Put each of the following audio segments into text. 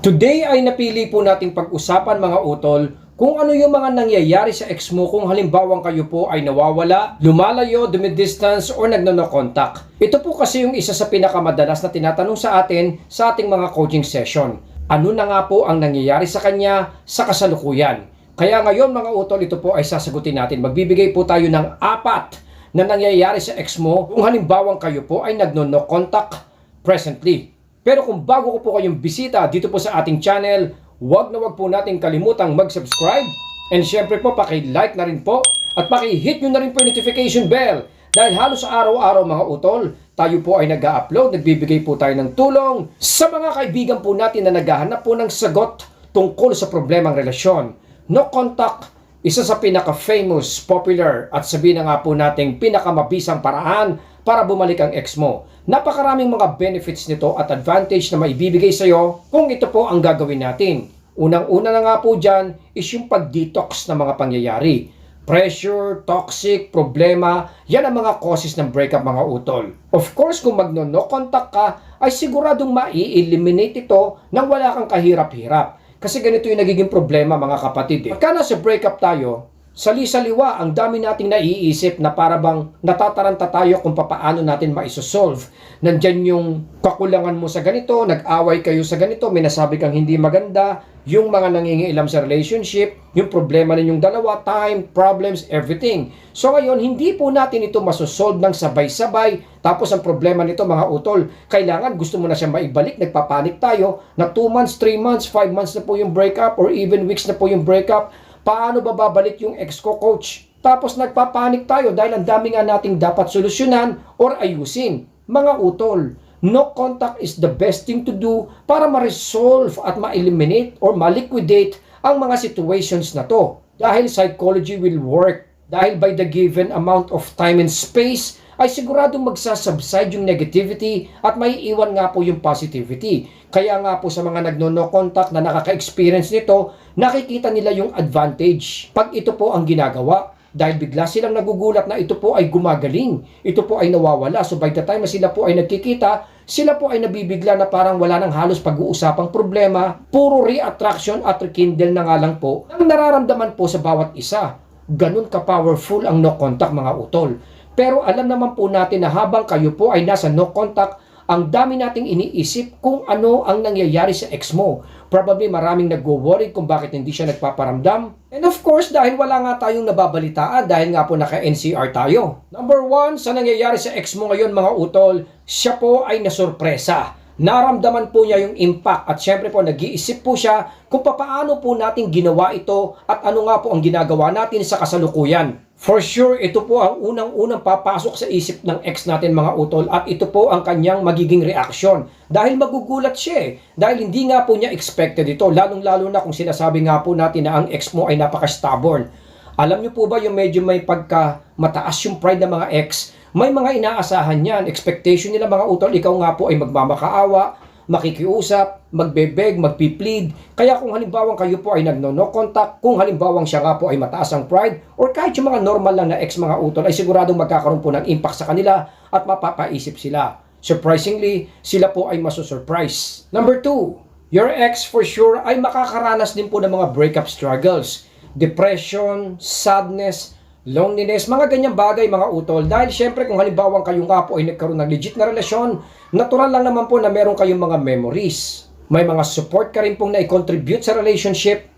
Today ay napili po nating pag-usapan mga utol kung ano yung mga nangyayari sa ex mo kung halimbawang kayo po ay nawawala, lumalayo, dumidistance, or nagno contact. Ito po kasi yung isa sa pinakamadalas na tinatanong sa atin sa ating mga coaching session. Ano na nga po ang nangyayari sa kanya sa kasalukuyan? Kaya ngayon mga utol, ito po ay sasagutin natin. Magbibigay po tayo ng apat na nangyayari sa ex mo kung halimbawang kayo po ay nagno contact presently. Pero kung bago ko po kayong bisita dito po sa ating channel, huwag na huwag po natin kalimutang mag-subscribe and syempre po paki-like na rin po at paki-hit nyo na rin po yung notification bell dahil halos araw-araw mga utol, tayo po ay nag-upload, nagbibigay po tayo ng tulong sa mga kaibigan po natin na naghahanap po ng sagot tungkol sa problemang relasyon. No contact, isa sa pinaka-famous, popular at sabihin na nga po nating pinakamabisang paraan para bumalik ang ex mo. Napakaraming mga benefits nito at advantage na maibibigay sa iyo kung ito po ang gagawin natin. Unang-una na nga po dyan is yung pag-detox ng mga pangyayari. Pressure, toxic, problema, yan ang mga causes ng breakup mga utol. Of course, kung magno-no contact ka, ay siguradong mai-eliminate ito nang wala kang kahirap-hirap. Kasi ganito yung nagiging problema mga kapatid. Eh. Pagka nasa breakup tayo, sali-saliwa ang dami nating naiisip na para bang natataranta tayo kung papaano natin maisosolve. Nandyan yung kakulangan mo sa ganito, nag-away kayo sa ganito, may nasabi kang hindi maganda, yung mga nangingialam sa relationship, yung problema ninyong dalawa, time, problems, everything. So ngayon, hindi po natin ito masosolve ng sabay-sabay. Tapos ang problema nito mga utol, kailangan gusto mo na siya maibalik, nagpapanik tayo na 2 months, 3 months, 5 months na po yung breakup or even weeks na po yung breakup. Paano ba babalik yung ex ko coach? Tapos nagpapanik tayo dahil ang dami nga nating dapat solusyonan or ayusin. Mga utol, no contact is the best thing to do para ma-resolve at ma-eliminate or ma-liquidate ang mga situations na to. Dahil psychology will work. Dahil by the given amount of time and space, ay siguradong magsasubside yung negativity at may iwan nga po yung positivity. Kaya nga po sa mga nagno-no contact na nakaka-experience nito, nakikita nila yung advantage pag ito po ang ginagawa. Dahil bigla silang nagugulat na ito po ay gumagaling, ito po ay nawawala. So by the time na sila po ay nagkikita, sila po ay nabibigla na parang wala nang halos pag-uusapang problema, puro re-attraction at rekindle na nga lang po ang nararamdaman po sa bawat isa. Ganun ka-powerful ang no contact mga utol. Pero alam naman po natin na habang kayo po ay nasa no contact, ang dami nating iniisip kung ano ang nangyayari sa ex mo. Probably maraming nagwo-worry kung bakit hindi siya nagpaparamdam. And of course, dahil wala nga tayong nababalitaan dahil nga po naka-NCR tayo. Number one, sa nangyayari sa ex mo ngayon mga utol, siya po ay nasurpresa. Naramdaman po niya yung impact at syempre po nag-iisip po siya kung paano po natin ginawa ito at ano nga po ang ginagawa natin sa kasalukuyan. For sure, ito po ang unang-unang papasok sa isip ng ex natin mga utol at ito po ang kanyang magiging reaksyon. Dahil magugulat siya eh. Dahil hindi nga po niya expected ito. Lalong-lalo na kung sinasabi nga po natin na ang ex mo ay napaka-stubborn. Alam niyo po ba yung medyo may pagka mataas yung pride ng mga ex? May mga inaasahan yan. Expectation nila mga utol, ikaw nga po ay magmamakaawa, makikiusap, magbebeg, magpiplead. Kaya kung halimbawang kayo po ay nagno-no contact, kung halimbawang siya nga po ay mataas ang pride, or kahit yung mga normal lang na ex mga utol, ay siguradong magkakaroon po ng impact sa kanila at mapapaisip sila. Surprisingly, sila po ay masusurprise. Number two, your ex for sure ay makakaranas din po ng mga breakup struggles. Depression, sadness, loneliness, mga ganyang bagay mga utol. Dahil syempre kung halimbawang kayo nga po ay nagkaroon ng legit na relasyon, natural lang naman po na meron kayong mga memories. May mga support ka rin pong na-contribute sa relationship.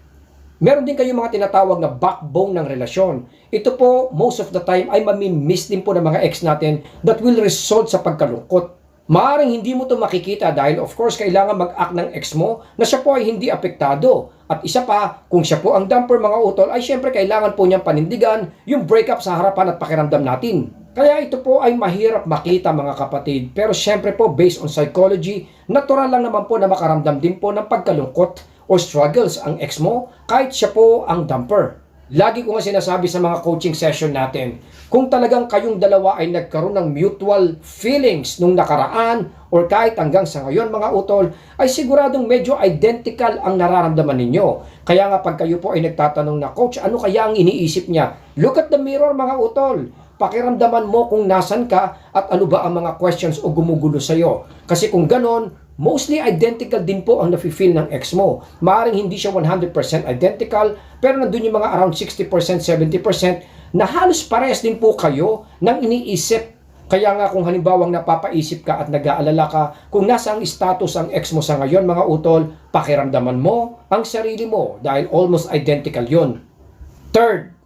Meron din kayong mga tinatawag na backbone ng relasyon. Ito po, most of the time, ay mamimiss din po ng mga ex natin that will result sa pagkalungkot. Maaring hindi mo to makikita dahil of course kailangan mag-act ng ex mo na siya po ay hindi apektado. At isa pa, kung siya po ang dumper mga utol ay syempre kailangan po niyang panindigan yung breakup sa harapan at pakiramdam natin. Kaya ito po ay mahirap makita mga kapatid. Pero syempre po based on psychology, natural lang naman po na makaramdam din po ng pagkalungkot o struggles ang ex mo kahit siya po ang dumper. Lagi ko nga sinasabi sa mga coaching session natin, kung talagang kayong dalawa ay nagkaroon ng mutual feelings nung nakaraan or kahit hanggang sa ngayon mga utol, ay siguradong medyo identical ang nararamdaman ninyo. Kaya nga pag kayo po ay nagtatanong na, Coach, ano kaya ang iniisip niya? Look at the mirror mga utol. Pakiramdaman mo kung nasan ka at ano ba ang mga questions o gumugulo sa'yo. Kasi kung ganon, mostly identical din po ang nafe-feel ng ex mo. Maaring hindi siya 100% identical, pero nandun yung mga around 60%, 70% na halos parehas din po kayo ng iniisip. Kaya nga kung halimbawang napapaisip ka at nag-aalala ka kung nasa ang status ang ex mo sa ngayon mga utol, pakiramdaman mo ang sarili mo dahil almost identical yon. Third,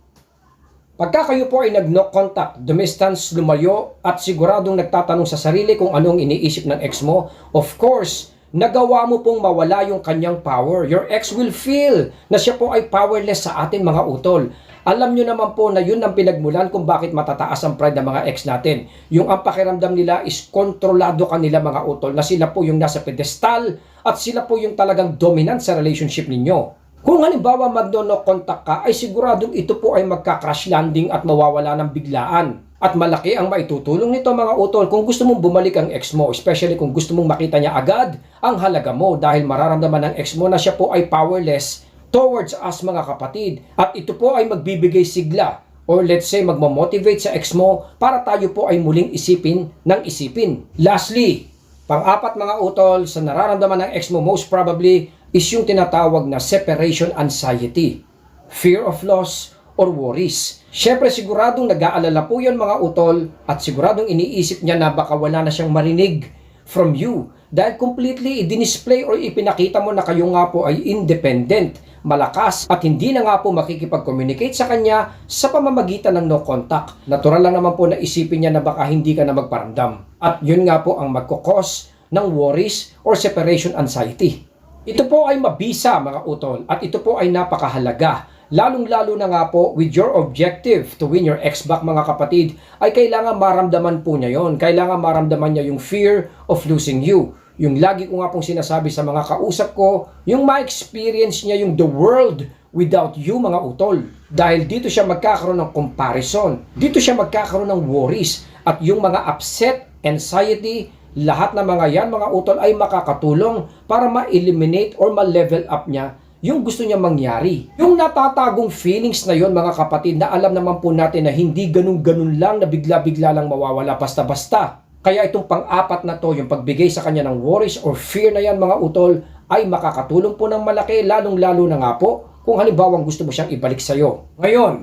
Pagka kayo po ay nag-no contact, dumistance, lumayo, at siguradong nagtatanong sa sarili kung anong iniisip ng ex mo, of course, nagawa mo pong mawala yung kanyang power. Your ex will feel na siya po ay powerless sa atin mga utol. Alam nyo naman po na yun ang pinagmulan kung bakit matataas ang pride ng mga ex natin. Yung ang pakiramdam nila is kontrolado kanila mga utol, na sila po yung nasa pedestal at sila po yung talagang dominant sa relationship ninyo. Kung halimbawa magno-no contact ka, ay siguradong ito po ay magka-crash landing at mawawala ng biglaan. At malaki ang maitutulong nito mga utol kung gusto mong bumalik ang ex mo, especially kung gusto mong makita niya agad ang halaga mo dahil mararamdaman ng ex mo na siya po ay powerless towards us mga kapatid. At ito po ay magbibigay sigla or let's say magmamotivate sa ex mo para tayo po ay muling isipin ng isipin. Lastly, pang-apat mga utol sa nararamdaman ng ex mo most probably is yung tinatawag na separation anxiety, fear of loss, or worries. Siyempre siguradong nag-aalala po yan mga utol at siguradong iniisip niya na baka wala na siyang marinig from you dahil completely i-display or ipinakita mo na kayo nga po ay independent, malakas at hindi na nga po makikipag-communicate sa kanya sa pamamagitan ng no contact. Natural lang naman po na isipin niya na baka hindi ka na magparamdam. At yun nga po ang magkakos ng worries or separation anxiety. Ito po ay mabisa mga utol at ito po ay napakahalaga. Lalong-lalo na nga po with your objective to win your ex back mga kapatid ay kailangan maramdaman po niya yon. Kailangan maramdaman niya yung fear of losing you. Yung lagi ko nga pong sinasabi sa mga kausap ko, yung ma-experience niya yung the world without you mga utol. Dahil dito siya magkakaroon ng comparison. Dito siya magkakaroon ng worries at yung mga upset, anxiety, lahat ng mga yan, mga utol, ay makakatulong para ma-eliminate or ma-level up niya yung gusto niya mangyari. Yung natatagong feelings na yon mga kapatid, na alam naman po natin na hindi ganun-ganun lang na bigla-bigla lang mawawala basta-basta. Kaya itong pang-apat na to, yung pagbigay sa kanya ng worries or fear na yan mga utol, ay makakatulong po ng malaki, lalong-lalo na nga po kung halimbawa gusto mo siyang ibalik sa'yo. Ngayon,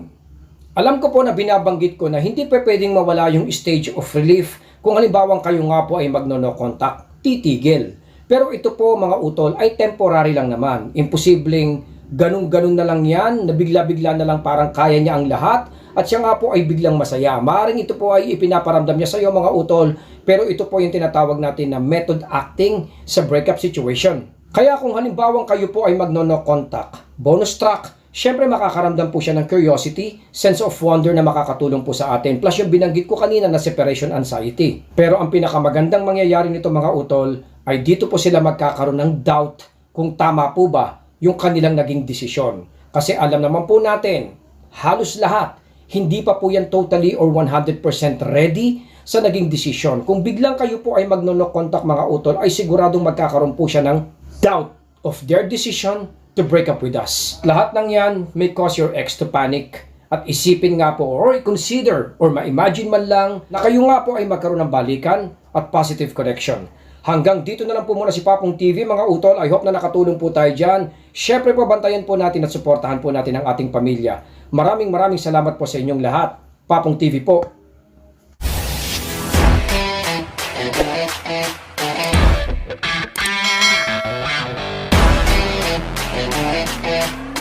alam ko po na binabanggit ko na hindi pa pwedeng mawala yung stage of relief kung halimbawa kayo nga po ay magno-no contact, titigil. Pero ito po mga utol ay temporary lang naman. Imposibleng ganun-ganun na lang yan, na bigla-bigla na lang parang kaya niya ang lahat at siya nga po ay biglang masaya. Maaring ito po ay ipinaparamdam niya sa iyo mga utol, pero ito po yung tinatawag natin na method acting sa breakup situation. Kaya kung halimbawang kayo po ay magno-no contact, bonus track, Siyempre makakaramdam po siya ng curiosity, sense of wonder na makakatulong po sa atin. Plus yung binanggit ko kanina na separation anxiety. Pero ang pinakamagandang mangyayari nito mga utol ay dito po sila magkakaroon ng doubt kung tama po ba yung kanilang naging desisyon. Kasi alam naman po natin, halos lahat, hindi pa po yan totally or 100% ready sa naging desisyon. Kung biglang kayo po ay magno contact mga utol, ay siguradong magkakaroon po siya ng doubt of their decision to break up with us. Lahat ng yan may cause your ex to panic at isipin nga po or consider or ma-imagine man lang na kayo nga po ay magkaroon ng balikan at positive connection. Hanggang dito na lang po muna si Papong TV mga utol. I hope na nakatulong po tayo dyan. Siyempre po bantayan po natin at suportahan po natin ang ating pamilya. Maraming maraming salamat po sa inyong lahat. Papong TV po.